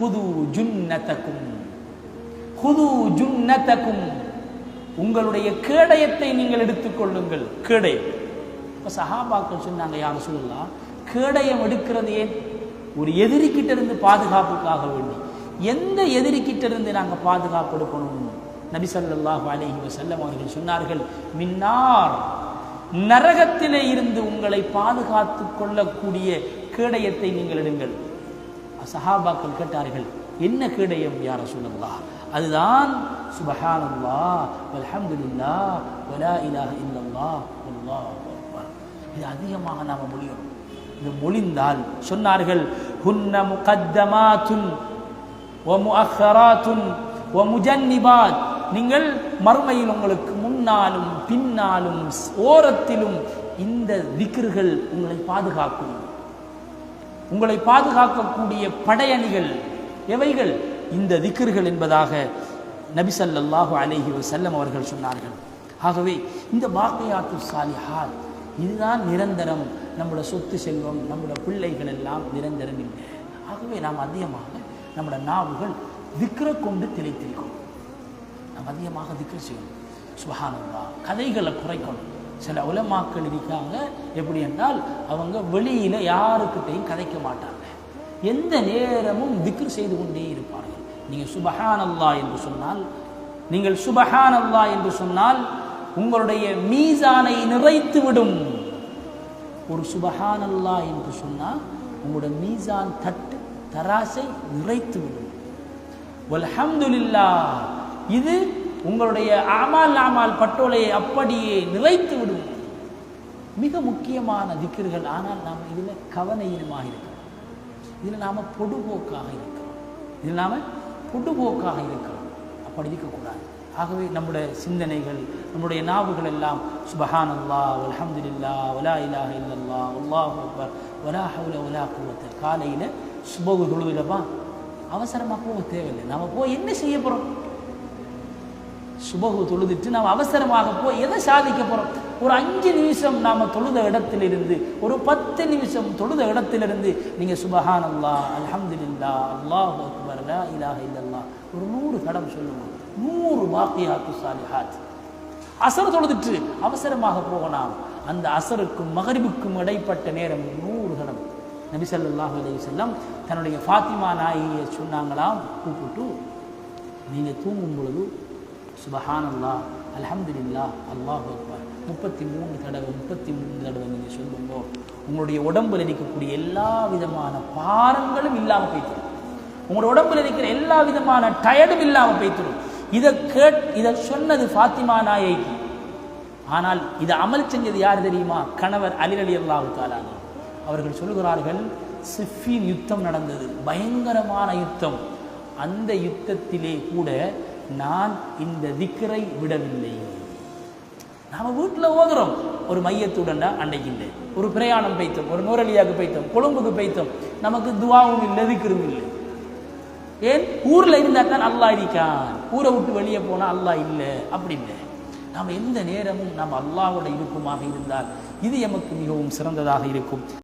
ஹுது ஜுன்னதக்கும் ஹுது ஜுன்னதக்கும் உங்களுடைய கேடயத்தை நீங்கள் எடுத்துக்கொள்ளுங்கள் கேடயம். இப்போ சஹாபாக்கள் சொன்னாங்க யார் சொல்லலாம் கேடயம் எடுக்கிறது ஏன்? ஒரு எதிரிக்கிட்ட இருந்து பாதுகாப்புக்காக வேண்டி. எந்த எதிரிக்கிட்ட இருந்து நாங்கள் பாதுகாப்பு எடுக்கணும்? நபிசல்லாஹ் ஸல்லல்லாஹு வசல்லம் அவர்கள் சொன்னார்கள் மின்னார். நரகத்திலே இருந்து உங்களை பாதுகாத்து கொள்ளக்கூடிய கேடயத்தை நீங்கள் எடுங்கள். சஹாபாக்கள் கேட்டார்கள் என்ன கேடயம் யார் சொல்லலாம் அதுதான் சுபஹானல்லா வல்ஹம்துலில்லாஹ் வலா இலாஹ இல்லல்லா வல்லாஹு இது அதிகமாக நாம் மொழியணும். இது மொழிந்தால் சொன்னார்கள் ஹுன்ன முகத்தமாத்துன் ஓ முஅக்கராத்துன் ஓ முஜன்னிபாத். நீங்கள் மறுமையில் உங்களுக்கு முன்னாலும் பின்னாலும் ஓரத்திலும் இந்த திக்ர்கள் உங்களை பாதுகாக்கும். உங்களை பாதுகாக்கக்கூடிய படையணிகள் எவைகள்? இந்த திக்கர்கள் என்பதாக நபிசல்லாஹு அலேஹி அலைஹி அவர்கள் சொன்னார்கள். ஆகவே இந்த பாக்கையாத்து சாலிஹாத் இதுதான் நிரந்தரம். நம்மளோட சொத்து செல்வம் நம்மளோட பிள்ளைகள் எல்லாம் நிரந்தரம் இல்லை. ஆகவே நாம் அதிகமாக நம்மளோட நாவுகள் விக்கிர கொண்டு திளைத்திருக்கோம் நாம் அதிகமாக திக்ர் செய்யணும். சுபஹானல்லா கதைகளை குறைக்கணும். சில உலமாக்கள் இருக்காங்க. எப்படி என்றால் அவங்க வெளியில யாருக்கிட்டையும் கதைக்க மாட்டாங்க. எந்த நேரமும் திக்ர் செய்து கொண்டே இருப்பார்கள். நீங்கள் சுபஹான் அல்லா என்று சொன்னால் நீங்கள் சுபஹான் அல்லா என்று சொன்னால் உங்களுடைய மீசானை நிறைத்து விடும். ஒரு சுபஹான் அல்லா என்று சொன்னால் உங்களோட மீசான் தட்டு தராசை நிறைத்து விடும். வல்ஹம்துலில்லாஹ். இது உங்களுடைய ஆமால் ஆமால் பட்டோலையை அப்படியே நிறைத்து விடும் மிக முக்கியமான திக்கர்கள் ஆனால் நாம் இதில் கவனயீனமாக இருக்கிறோம். இதில் நாம் பொடுபோக்காக இருக்கிறோம். இதில் நாம் பொடுபோக்காக இருக்கிறோம். அப்படி இருக்கக்கூடாது. ஆகவே நம்முடைய சிந்தனைகள் நம்முடைய நாவுகள் எல்லாம் சுபஹான் அல்லா அல்ஹம்துலில்லா வலா இலாஹ இல்லல்லா அல்லாஹ் அக்பர் வலா ஹவுல வலா குவத்த. காலையில் சுபகு தொழுவிலப்பா அவசரமாக போக தேவையில்லை. நாம் போய் என்ன செய்ய போகிறோம் சுபகு தொழுதுட்டு நாம் அவசரமாக போய் எதை சாதிக்க போகிறோம் ஒரு அஞ்சு நிமிஷம் நாம் தொழுத இடத்திலிருந்து ஒரு பத்து நிமிஷம் தொழுத இடத்திலிருந்து நீங்கள் சுபஹான் அல்லா அல்ஹம்துலில்லா அல்லாஹ் அக்பர்லா இலாஹ இல்லல்லா. ஒரு நூறு கடம் சொல்லுவோம் நூறு பாக்கியாத்து சாலிஹாத். அசர் தொழுதுட்டு அவசரமாக போகலாம். அந்த அசருக்கும் மகரிபுக்கும் இடைப்பட்ட நேரம் நூறு கடம். நபிசல்லாஹ் அலி செல்லம் தன்னுடைய ஃபாத்திமா நாயியை சொன்னாங்களாம் கூப்பிட்டு நீங்கள் தூங்கும் பொழுது சுபஹானல்லா அலமதுல்லா அல்லாஹ் அக்பர். முப்பத்தி மூணு தடவை முப்பத்தி மூணு தடவை நீங்கள் சொல்லுங்கோ உங்களுடைய உடம்பில் இருக்கக்கூடிய எல்லா விதமான பாரங்களும் இல்லாமல் போய்த்திடும் உங்களோட உடம்பில் இருக்கிற எல்லா விதமான டயர்டும் இல்லாமல் போய்த்திடும் இதை கேட் இதை சொன்னது ஃபாத்திமா நாயகி. ஆனால் இதை அமல் செஞ்சது யார் தெரியுமா? கணவர் அலி அலி அல்லாஹு அவர்கள் சொல்கிறார்கள் சிஃபின் யுத்தம் நடந்தது. பயங்கரமான யுத்தம். அந்த யுத்தத்திலே கூட நான் இந்த திக்கரை விடவில்லை. நாம வீட்டில் ஓதுறோம். ஒரு மையத்துடன்டா அன்னைக்கின்றேன் ஒரு பிரயாணம் பைத்தோம் ஒரு நூரலியாக்கு பைத்தோம் கொழும்புக்கு பைத்தோம் நமக்கு துவாவும் இல்லை திக்கரும் இல்லை. ஏன்? ஊர்ல இருந்தா தான் அல்லாஹ் இருக்கான். ஊரை விட்டு வெளியே போனா அல்லாஹ் இல்லை. அப்படின்னு நாம் எந்த நேரமும் நாம் அல்லாவோட இருக்குமாக இருந்தால் இது எமக்கு மிகவும் சிறந்ததாக இருக்கும்.